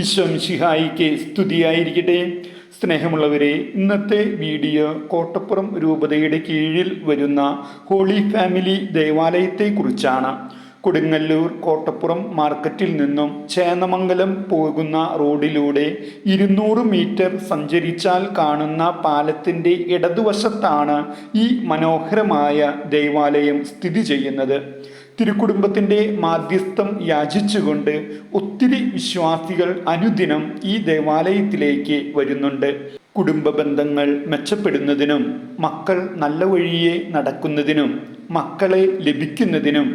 ഈശ്വംശിഹായിക്ക് സ്തുതിയായിരിക്കട്ടെ. സ്നേഹമുള്ളവരെ ഇന്നത്തെ വീഡിയോ കോട്ടപ്പുറം രൂപതയുടെ കീഴിൽ വരുന്ന ഹോളി ഫാമിലി ദേവാലയത്തെക്കുറിച്ചാണ്. കൊടുങ്ങല്ലൂർ കോട്ടപ്പുറം മാർക്കറ്റിൽ നിന്നും ചേന്നമംഗലം പോകുന്ന റോഡിലൂടെ ഇരുന്നൂറ് മീറ്റർ സഞ്ചരിച്ചാൽ കാണുന്ന പാലത്തിന്റെ ഇടതുവശത്താണ് ഈ മനോഹരമായ ദേവാലയം സ്ഥിതി ചെയ്യുന്നത്. തിരുക്കുടുംബത്തിന്റെ മാധ്യസ്ഥം യാചിച്ചുകൊണ്ട് ഒത്തിരി വിശ്വാസികൾ അനുദിനം ഈ ദേവാലയത്തിലേക്ക് വരുന്നുണ്ട്. കുടുംബ ബന്ധങ്ങൾ മെച്ചപ്പെടുന്നതിനും മക്കൾ നല്ല വഴിയെ നടക്കുന്നതിനും മക്കളെ ലഭിക്കുന്നതിനും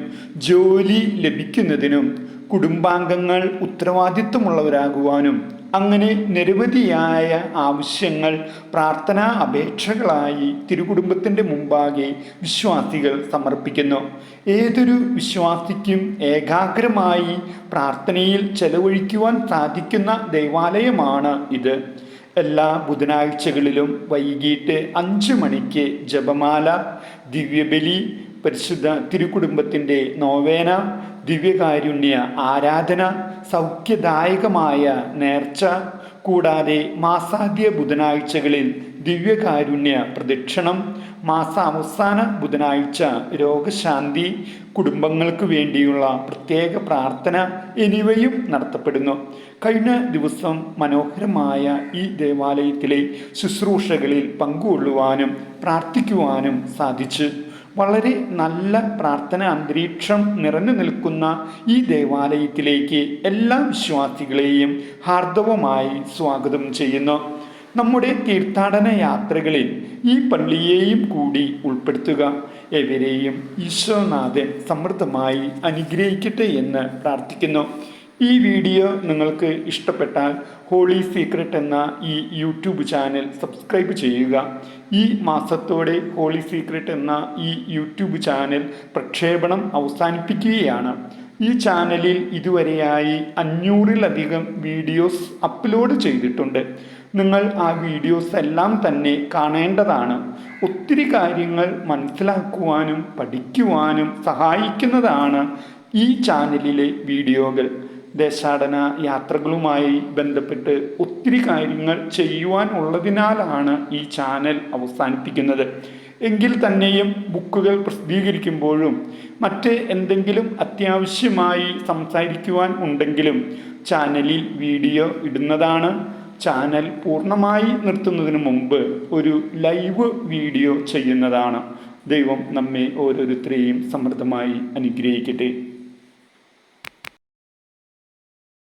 ജോലി ലഭിക്കുന്നതിനും കുടുംബാംഗങ്ങൾ ഉത്തരവാദിത്വമുള്ളവരാകുവാനും അങ്ങനെ നിരവധിയായ ആവശ്യങ്ങൾ പ്രാർത്ഥനാ അപേക്ഷകളായി തിരുകുടുംബത്തിന്റെ മുമ്പാകെ വിശ്വാസികൾ സമർപ്പിക്കുന്നു. ഏതൊരു വിശ്വാസിക്കും ഏകാഗ്രമായി പ്രാർത്ഥനയിൽ ചെലവഴിക്കുവാൻ സാധിക്കുന്ന ദേവാലയമാണ് ഇത്. എല്ലാ ബുധനാഴ്ചകളിലും വൈകിട്ട് അഞ്ച് മണിക്ക് ജപമാല ദിവ്യബലി പരിശുദ്ധ തിരുക്കുടുംബത്തിന്റെ നോവേന ദിവ്യകാരുണ്യ ആരാധന സൗഖ്യദായകമായ നേർച്ച കൂടാതെ മാസാദ്യ ബുധനാഴ്ചകളിൽ ദിവ്യകാരുണ്യ പ്രദക്ഷിണം മാസാവസാന ബുധനാഴ്ച രോഗശാന്തി കുടുംബങ്ങൾക്ക് വേണ്ടിയുള്ള പ്രത്യേക പ്രാർത്ഥന എന്നിവയും നടത്തപ്പെടുന്നു. കഴിഞ്ഞ ദിവസം മനോഹരമായ ഈ ദേവാലയത്തിലെ ശുശ്രൂഷകളിൽ പങ്കുകൊള്ളുവാനും പ്രാർത്ഥിക്കുവാനും സാധിച്ചു. വളരെ നല്ല പ്രാർത്ഥന അന്തരീക്ഷം നിറഞ്ഞു നിൽക്കുന്ന ഈ ദേവാലയത്തിലേക്ക് എല്ലാ വിശ്വാസികളെയും ഹാർദവമായി സ്വാഗതം ചെയ്യുന്നു. നമ്മുടെ തീർത്ഥാടന യാത്രകളിൽ ഈ പള്ളിയെയും കൂടി ഉൾപ്പെടുത്തുക. എവരെയും ഈശോനാഥൻ സമൃദ്ധമായി അനുഗ്രഹിക്കട്ടെ എന്ന് പ്രാർത്ഥിക്കുന്നു. ഈ വീഡിയോ നിങ്ങൾക്ക് ഇഷ്ടപ്പെട്ടാൽ ഹോളി സീക്രട്ട് എന്ന ഈ യൂട്യൂബ് ചാനൽ സബ്സ്ക്രൈബ് ചെയ്യുക. ഈ മാസത്തോടെ ഹോളി സീക്രട്ട് എന്ന ഈ യൂട്യൂബ് ചാനൽ പ്രക്ഷേപണം അവസാനിപ്പിക്കുകയാണ്. ഈ ചാനലിൽ ഇതുവരെയായി അഞ്ഞൂറിലധികം വീഡിയോസ് അപ്ലോഡ് ചെയ്തിട്ടുണ്ട്. നിങ്ങൾ ആ വീഡിയോസ് എല്ലാം തന്നെ കാണേണ്ടതാണ്. ഒത്തിരി കാര്യങ്ങൾ മനസ്സിലാക്കുവാനും പഠിക്കുവാനും സഹായിക്കുന്നതാണ് ഈ ചാനലിലെ വീഡിയോകൾ. ദേശാടന യാത്രകളുമായി ബന്ധപ്പെട്ട് ഒത്തിരി കാര്യങ്ങൾ ചെയ്യുവാൻ ഉള്ളതിനാലാണ് ഈ ചാനൽ അവസാനിപ്പിക്കുന്നത്. എങ്കിൽ തന്നെയും ബുക്കുകൾ പ്രസിദ്ധീകരിക്കുമ്പോഴും മറ്റ് എന്തെങ്കിലും അത്യാവശ്യമായി സംസാരിക്കുവാൻ ഉണ്ടെങ്കിലും ചാനലിൽ വീഡിയോ ഇടുന്നതാണ്. ചാനൽ പൂർണമായി നിർത്തുന്നതിന് മുമ്പ് ഒരു ലൈവ് വീഡിയോ ചെയ്യുന്നതാണ്. ദൈവം നമ്മെ ഓരോരുത്തരെയും സമൃദ്ധമായി അനുഗ്രഹിക്കട്ടെ.